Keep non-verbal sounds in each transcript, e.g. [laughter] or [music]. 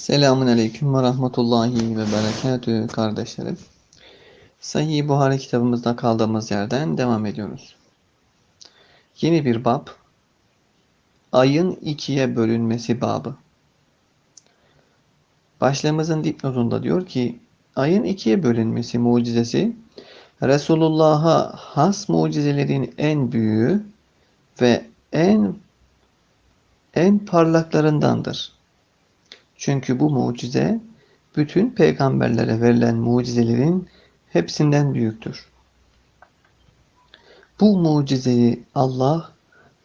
Selamun Aleyküm ve Rahmetullahi ve Berekatü kardeşlerim. Sahih Buhari kitabımızda kaldığımız yerden devam ediyoruz. Yeni bir bab. Ayın ikiye bölünmesi babı. Başlığımızın dipnotunda diyor ki, ayın ikiye bölünmesi mucizesi, Resulullah'a has mucizelerin en büyüğü ve en en parlaklarındandır. Çünkü bu mucize bütün peygamberlere verilen mucizelerin hepsinden büyüktür. Bu mucizeyi Allah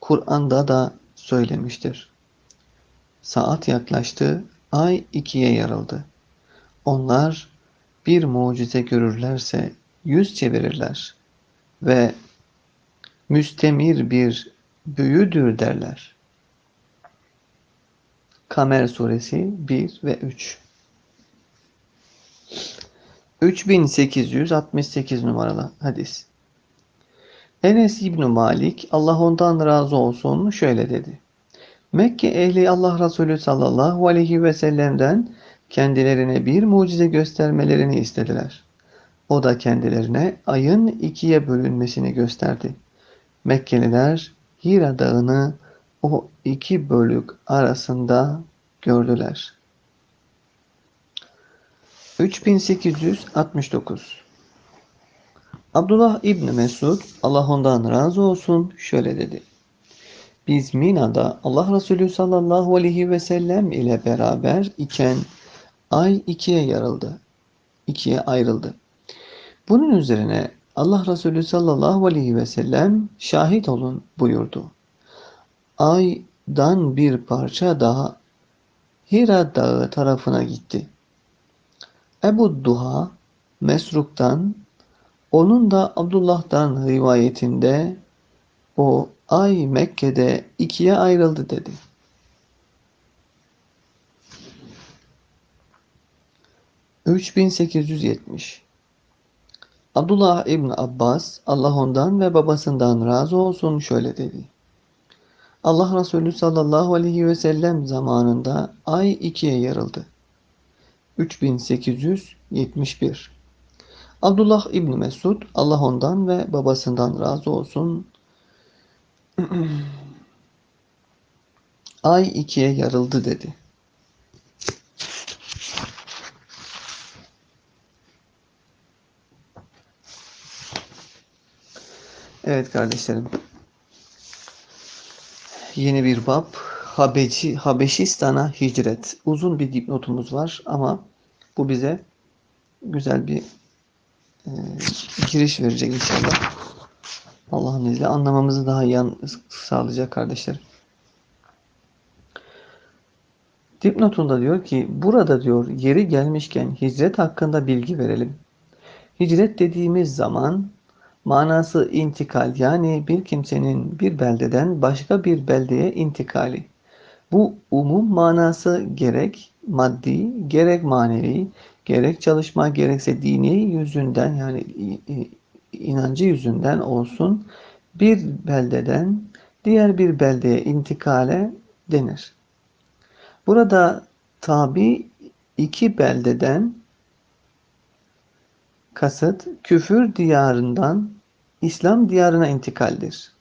Kur'an'da da söylemiştir. Saat yaklaştı, ay ikiye yarıldı. Onlar bir mucize görürlerse yüz çevirirler ve müstemir bir büyüdür derler. Kamer suresi 1 ve 3 3868 numaralı hadis. Enes İbn Malik Allah ondan razı olsun şöyle dedi. Mekke ehli Allah Resulü sallallahu aleyhi ve sellem'den kendilerine bir mucize göstermelerini istediler. O da kendilerine ayın ikiye bölünmesini gösterdi. Mekkeliler Hira dağını o iki bölük arasında gördüler. 3869 Abdullah İbni Mesud Allah ondan razı olsun şöyle dedi. Biz Mina'da Allah Resulü sallallahu aleyhi ve sellem ile beraber iken ay ikiye yarıldı. ikiye ayrıldı. Bunun üzerine Allah Resulü sallallahu aleyhi ve sellem şahit olun buyurdu. Aydan bir parça daha Hira dağı tarafına gitti. Ebu Duha Mesruk'tan onun da Abdullah'tan rivayetinde o ay Mekke'de ikiye ayrıldı dedi. Üç bin sekiz yüz yetmiş Abdullah İbn Abbas Allah ondan ve babasından razı olsun şöyle dedi. Allah Resulü sallallahu aleyhi ve sellem zamanında ay ikiye yarıldı. 3871 Abdullah İbni Mesud Allah ondan ve babasından razı olsun [clears throat] ay ikiye yarıldı dedi. Evet kardeşlerim. Yeni bir bab. Habeşi, Habeşistan'a hicret. Uzun bir dipnotumuz var ama bu bize güzel bir e, giriş verecek inşallah. Allah'ın izniyle anlamamızı daha iyi sağlayacak kardeşlerim. Dipnotunda diyor ki burada diyor yeri gelmişken hicret hakkında bilgi verelim. Hicret dediğimiz zaman Manası intikal yani bir kimsenin bir beldeden başka bir beldeye intikali. Bu umum manası gerek maddi, gerek manevi, gerek çalışma, gerekse dini yüzünden yani inancı yüzünden olsun bir beldeden diğer bir beldeye intikale denir. Burada tabi iki beldeden kasıt küfür diyarından İslam diyarına intikaldir.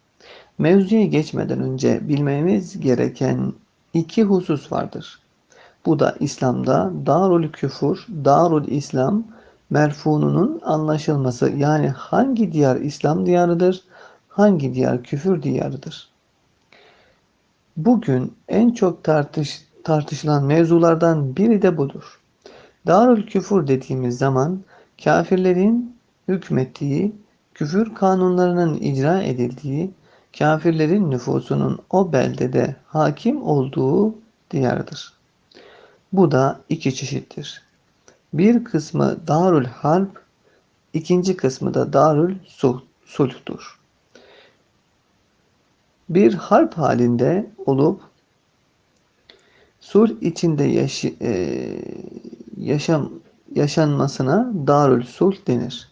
Mevzuya geçmeden önce bilmemiz gereken iki husus vardır. Bu da İslam'da Darul Küfür, Darul İslam merfununun anlaşılması. Yani hangi diyar İslam diyarıdır, hangi diyar küfür diyarıdır. Bugün en çok tartış, tartışılan mevzulardan biri de budur. Darul Küfür dediğimiz zaman kafirlerin hükmettiği, küfür kanunlarının icra edildiği, kafirlerin nüfusunun o beldede hakim olduğu diyardır. Bu da iki çeşittir. Bir kısmı Darül Harp, ikinci kısmı da Darül Sulh'tur. Bir harp halinde olup sulh içinde yaş e, yaşam yaşanmasına Darül Sulh denir.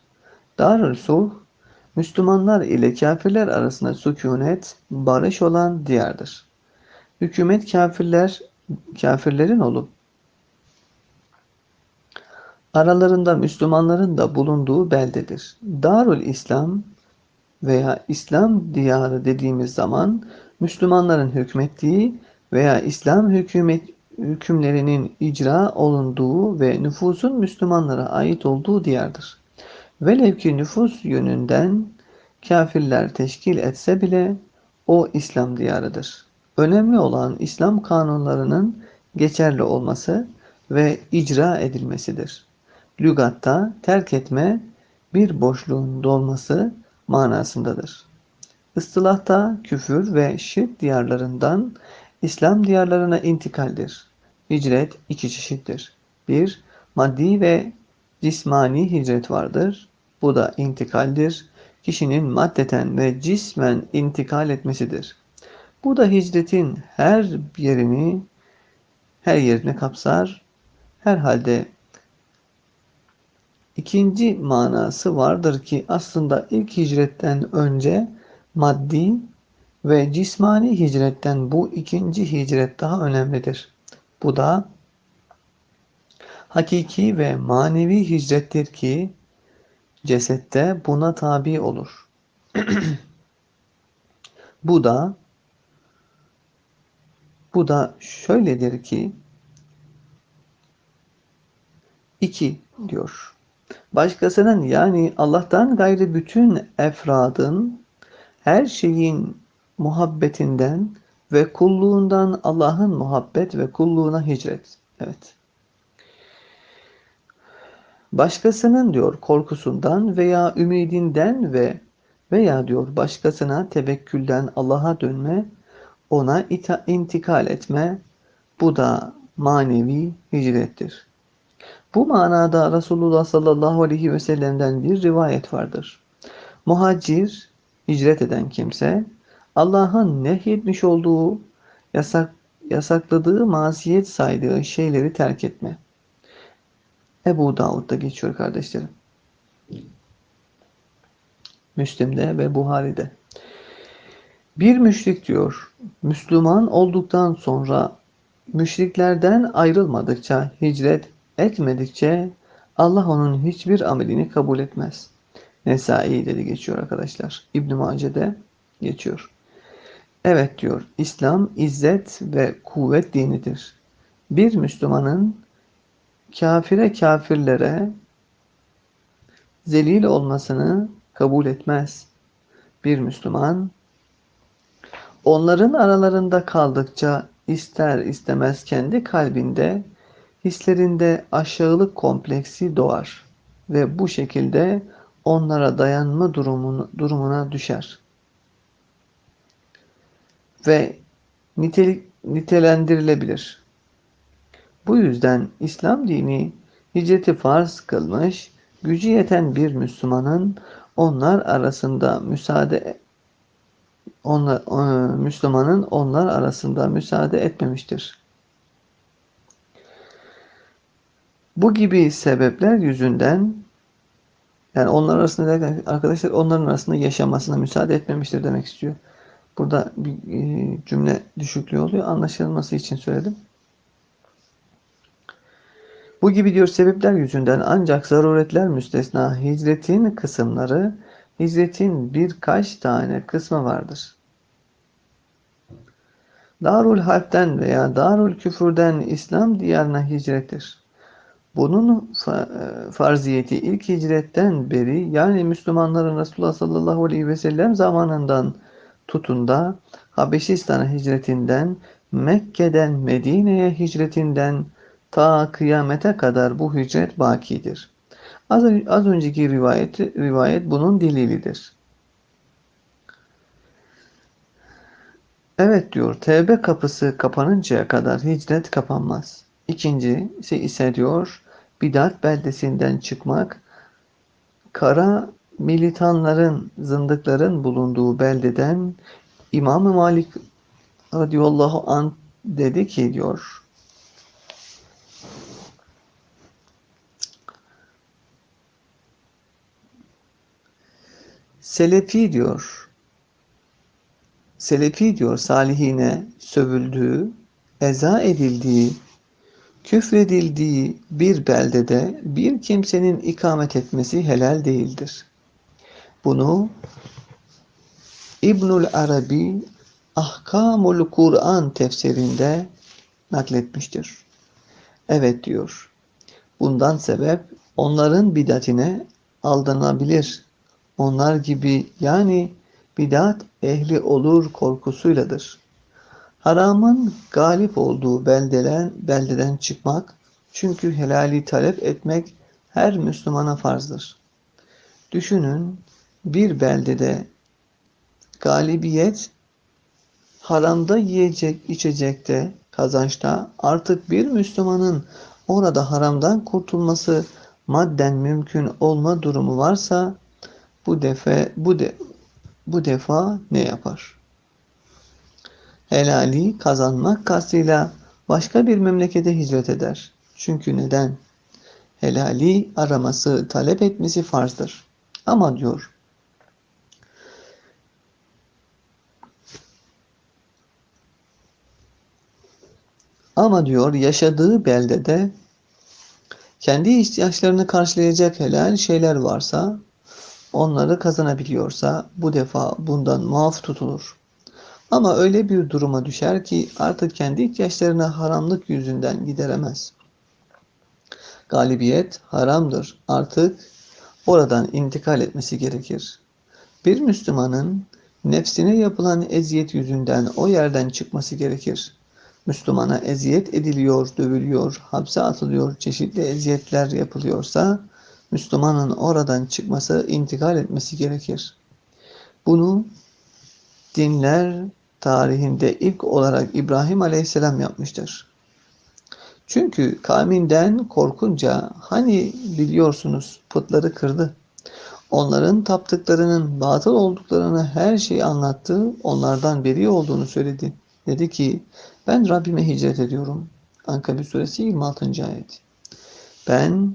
Darül Sulh, Müslümanlar ile kafirler arasında sükunet, barış olan diyardır. Hükümet kafirler, kafirlerin olup aralarında Müslümanların da bulunduğu beldedir. Darul İslam veya İslam diyarı dediğimiz zaman Müslümanların hükmettiği veya İslam hükümet hükümlerinin icra olunduğu ve nüfusun Müslümanlara ait olduğu diyardır. Velev ki nüfus yönünden kafirler teşkil etse bile o İslam diyarıdır. Önemli olan İslam kanunlarının geçerli olması ve icra edilmesidir. Lügatta terk etme bir boşluğun dolması manasındadır. Istılahta küfür ve şirk diyarlarından İslam diyarlarına intikaldir. Hicret iki çeşittir. Bir, maddi ve cismani hicret vardır. Bu da intikaldir. Kişinin maddeten ve cismen intikal etmesidir. Bu da hicretin her yerini her yerini kapsar. Herhalde ikinci manası vardır ki aslında ilk hicretten önce maddi ve cismani hicretten bu ikinci hicret daha önemlidir. Bu da hakiki ve manevi hicrettir ki cesette buna tabi olur. [clears throat] bu da bu da şöyledir ki iki diyor. Başkasının yani Allah'tan gayrı bütün efradın her şeyin muhabbetinden ve kulluğundan Allah'ın muhabbet ve kulluğuna hicret. Evet. Başkasının diyor korkusundan veya ümidinden ve veya diyor başkasına tevekkülden Allah'a dönme, ona intikal etme, bu da manevi hicrettir. Bu manada Resulullah sallallahu aleyhi ve sellem'den bir rivayet vardır. Muhacir, hicret eden kimse, Allah'ın nehyetmiş olduğu, yasak, yasakladığı masiyet saydığı şeyleri terk etme. Ebu Davud'da geçiyor kardeşlerim. Müslim'de ve Buhari'de. Bir müşrik diyor, Müslüman olduktan sonra müşriklerden ayrılmadıkça, hicret etmedikçe Allah onun hiçbir amelini kabul etmez. Nesai dedi geçiyor arkadaşlar. İbn Mace'de geçiyor. Evet diyor, İslam izzet ve kuvvet dinidir. Bir Müslümanın kafire kafirlere zelil olmasını kabul etmez. Bir Müslüman onların aralarında kaldıkça ister istemez kendi kalbinde hislerinde aşağılık kompleksi doğar ve bu şekilde onlara dayanma durumuna, durumuna düşer. Ve nitelik, nitelendirilebilir. Bu yüzden İslam dini hicreti farz kılmış, gücü yeten bir Müslümanın onlar arasında müsaade onlar, Müslümanın onlar arasında müsaade etmemiştir. Bu gibi sebepler yüzünden yani onlar arasında arkadaşlar onların arasında yaşamasına müsaade etmemiştir demek istiyor. Burada bir e, cümle düşüklüğü oluyor. Anlaşılması için söyledim. Bu gibi diyor sebepler yüzünden ancak zaruretler müstesna hicretin kısımları hicretin birkaç tane kısmı vardır. Darul Harp'ten veya Darul Küfür'den İslam diyarına hicrettir. Bunun farziyeti ilk hicretten beri yani Müslümanların Resulullah sallallahu aleyhi ve sellem zamanından tutun da Habeşistan'a hicretinden, Mekke'den Medine'ye hicretinden ta kıyamete kadar bu hicret bakidir. Az, az önceki rivayet, rivayet bunun delilidir. Evet diyor, tevbe kapısı kapanıncaya kadar hicret kapanmaz. İkincisi ise diyor, bidat beldesinden çıkmak, kara militanların, zındıkların bulunduğu beldeden İmam-ı Malik radıyallahu an dedi ki diyor, Selefi diyor, Selefi diyor salihine sövüldüğü, eza edildiği, küfredildiği bir beldede bir kimsenin ikamet etmesi helal değildir. Bunu İbnül Arabi Ahkamul Kur'an tefsirinde nakletmiştir. Evet diyor. Bundan sebep onların bidatine aldanabilir. Onlar gibi yani bidat ehli olur korkusuyladır. Haramın galip olduğu beldeden, beldeden çıkmak, çünkü helali talep etmek her Müslümana farzdır. Düşünün, bir beldede galibiyet, haramda yiyecek, içecekte, kazançta artık bir Müslümanın orada haramdan kurtulması madden mümkün olma durumu varsa bu defa bu de bu defa ne yapar? Helali kazanmak kastıyla başka bir memlekete hicret eder. Çünkü neden? Helali araması, talep etmesi farzdır. Ama diyor, ama diyor yaşadığı beldede kendi ihtiyaçlarını karşılayacak helal şeyler varsa, onları kazanabiliyorsa bu defa bundan muaf tutulur. Ama öyle bir duruma düşer ki artık kendi ihtiyaçlarını haramlık yüzünden gideremez. Galibiyet haramdır. Artık oradan intikal etmesi gerekir. Bir Müslümanın nefsine yapılan eziyet yüzünden o yerden çıkması gerekir. Müslümana eziyet ediliyor, dövülüyor, hapse atılıyor, çeşitli eziyetler yapılıyorsa Müslümanın oradan çıkması, intikal etmesi gerekir. Bunu dinler tarihinde ilk olarak İbrahim Aleyhisselam yapmıştır. Çünkü kavminden korkunca hani biliyorsunuz putları kırdı. Onların taptıklarının batıl olduklarını her şeyi anlattı, onlardan beri olduğunu söyledi. Dedi ki ben Rabbime hicret ediyorum. Ankabut suresi 26. ayet. Ben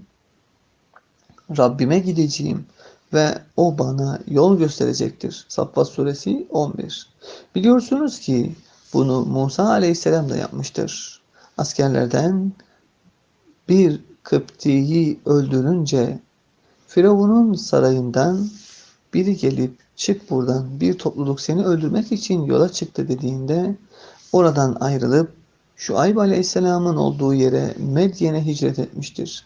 Rabbime gideceğim ve o bana yol gösterecektir. Saffat suresi 11. Biliyorsunuz ki bunu Musa aleyhisselam da yapmıştır. Askerlerden bir Kıpti'yi öldürünce Firavun'un sarayından biri gelip çık buradan bir topluluk seni öldürmek için yola çıktı dediğinde oradan ayrılıp Şuayb Aleyhisselam'ın olduğu yere Medyen'e hicret etmiştir.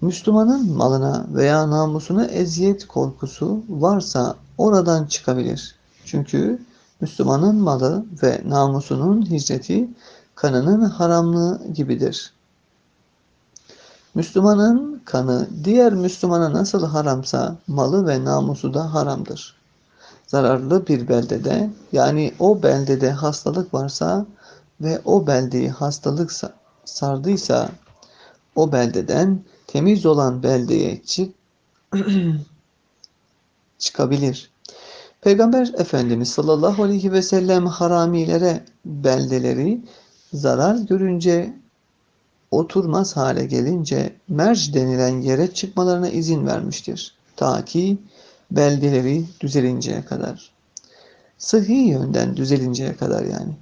Müslümanın malına veya namusuna eziyet korkusu varsa oradan çıkabilir. Çünkü Müslümanın malı ve namusunun hicreti kanının haramlığı gibidir. Müslümanın kanı diğer Müslümana nasıl haramsa malı ve namusu da haramdır. Zararlı bir beldede yani o beldede hastalık varsa ve o beldeyi hastalık sardıysa o beldeden temiz olan beldeye çık [clears throat] çıkabilir. Peygamber Efendimiz sallallahu aleyhi ve sellem haramilere beldeleri zarar görünce oturmaz hale gelince merc denilen yere çıkmalarına izin vermiştir. Ta ki beldeleri düzelinceye kadar. Sıhhi yönden düzelinceye kadar yani.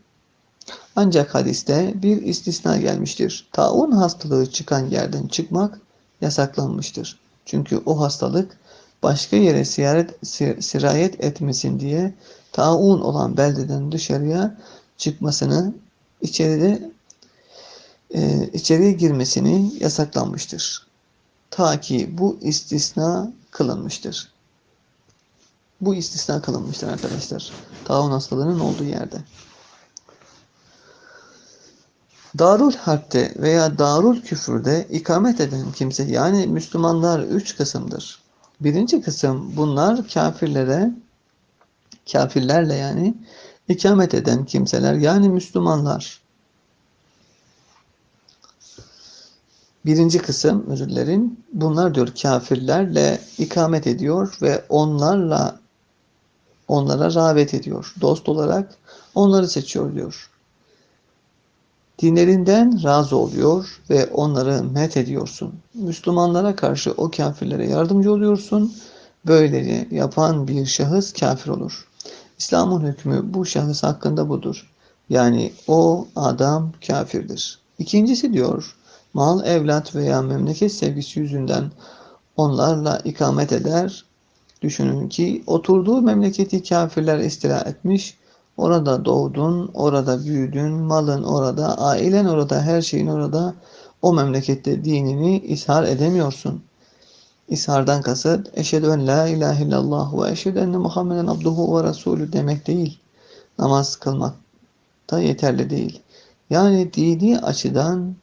Ancak hadiste bir istisna gelmiştir. Taun hastalığı çıkan yerden çıkmak yasaklanmıştır. Çünkü o hastalık başka yere siyaret, sirayet etmesin diye taun olan beldeden dışarıya çıkmasını içeride e, içeriye girmesini yasaklanmıştır. Ta ki bu istisna kılınmıştır. Bu istisna kılınmıştır arkadaşlar. Taun hastalığının olduğu yerde. Darul Harp'te veya Darul Küfür'de ikamet eden kimse yani Müslümanlar üç kısımdır. Birinci kısım bunlar kafirlere, kafirlerle yani ikamet eden kimseler yani Müslümanlar. Birinci kısım özür dilerim. Bunlar diyor kafirlerle ikamet ediyor ve onlarla onlara rağbet ediyor. Dost olarak onları seçiyor diyor dinlerinden razı oluyor ve onları met ediyorsun. Müslümanlara karşı o kafirlere yardımcı oluyorsun. Böylece yapan bir şahıs kafir olur. İslam'ın hükmü bu şahıs hakkında budur. Yani o adam kafirdir. İkincisi diyor, mal, evlat veya memleket sevgisi yüzünden onlarla ikamet eder. Düşünün ki oturduğu memleketi kafirler istila etmiş, orada doğdun, orada büyüdün, malın orada, ailen orada, her şeyin orada, o memlekette dinini ishar edemiyorsun. İshardan kasıt eşhedü en la ilahe illallah ve eşhedü enne Muhammeden abduhu ve resulü demek değil. Namaz kılmak da yeterli değil. Yani dini açıdan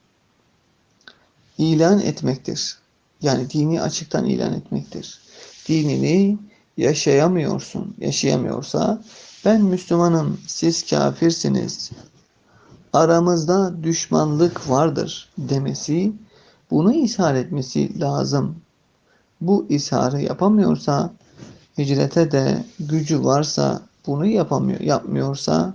ilan etmektir. Yani dini açıktan ilan etmektir. Dinini yaşayamıyorsun. Yaşayamıyorsa ben Müslümanım, siz kafirsiniz. Aramızda düşmanlık vardır demesi, bunu ishar etmesi lazım. Bu isharı yapamıyorsa, hicrete de gücü varsa, bunu yapamıyor, yapmıyorsa,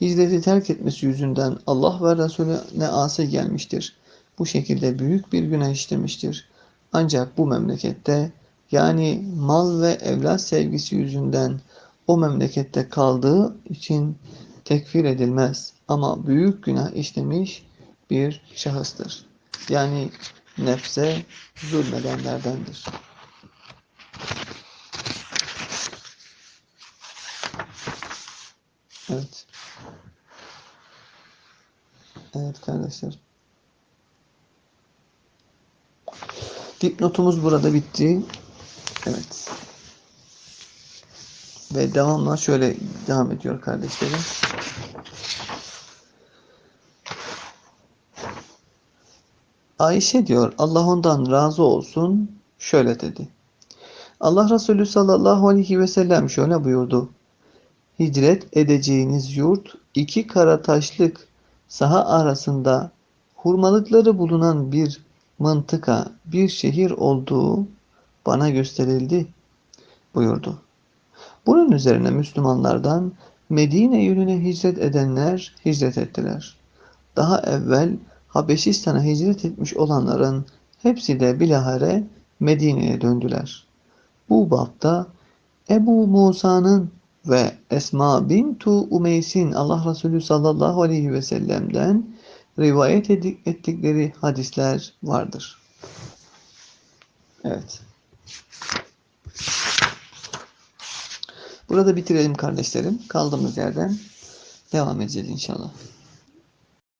hicreti terk etmesi yüzünden Allah ve Resulüne asi gelmiştir. Bu şekilde büyük bir günah işlemiştir. Ancak bu memlekette yani mal ve evlat sevgisi yüzünden o memlekette kaldığı için tekfir edilmez. Ama büyük günah işlemiş bir şahıstır. Yani nefse zulmedenlerdendir. Evet. Evet kardeşler. Dipnotumuz burada bitti. Evet. Ve devamla şöyle devam ediyor kardeşlerim. Ayşe diyor Allah ondan razı olsun şöyle dedi. Allah Resulü sallallahu aleyhi ve sellem şöyle buyurdu. Hicret edeceğiniz yurt iki kara taşlık saha arasında hurmalıkları bulunan bir mıntıka, bir şehir olduğu bana gösterildi buyurdu. Bunun üzerine Müslümanlardan Medine yönüne hicret edenler hicret ettiler. Daha evvel Habeşistan'a hicret etmiş olanların hepsi de bilahare Medine'ye döndüler. Bu bapta Ebu Musa'nın ve Esma bintu Umeys'in Allah Resulü sallallahu aleyhi ve sellem'den rivayet ettikleri hadisler vardır. Evet. Burada bitirelim kardeşlerim. Kaldığımız yerden devam edeceğiz inşallah.